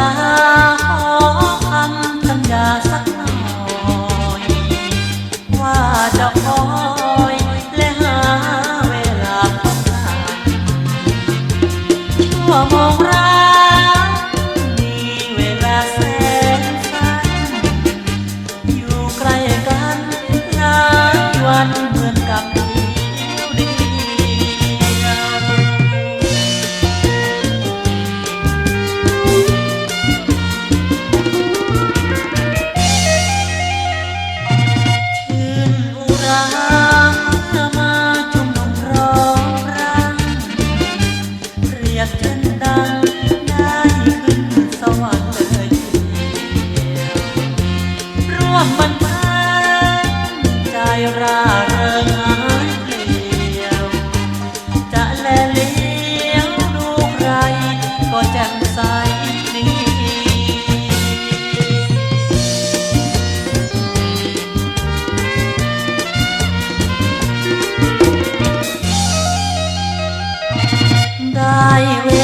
ลาขอคำสัญญาสักหน่อยว่าจะคอยและหาเวลาพบกันชั่วโมง ได้ขึ้นสวรรค์เลยทีเดียว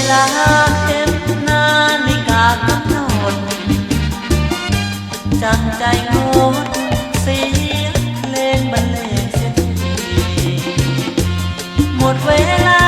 ร่วมบรรพนใจราเริงหายเปลี่ยวจะแลเลี้ยวดูใครก็แจ่มใสดีได้เวลาเข็มนาฬิกากำหนดจังใจงดเสียงเพลงบรรเลงเสียทีหมดเวลา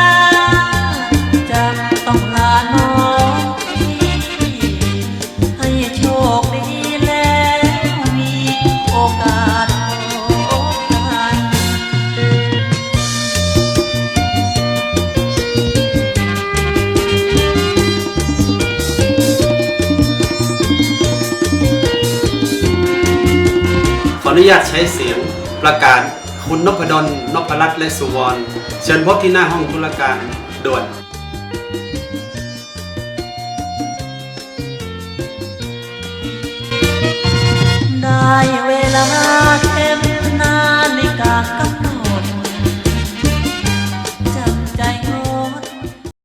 นุญาตใช้เสียงประกาศคุณนพดลนพรัตน์และสุวรรณเชิญพบที่หน้าห้องธุรการด่วน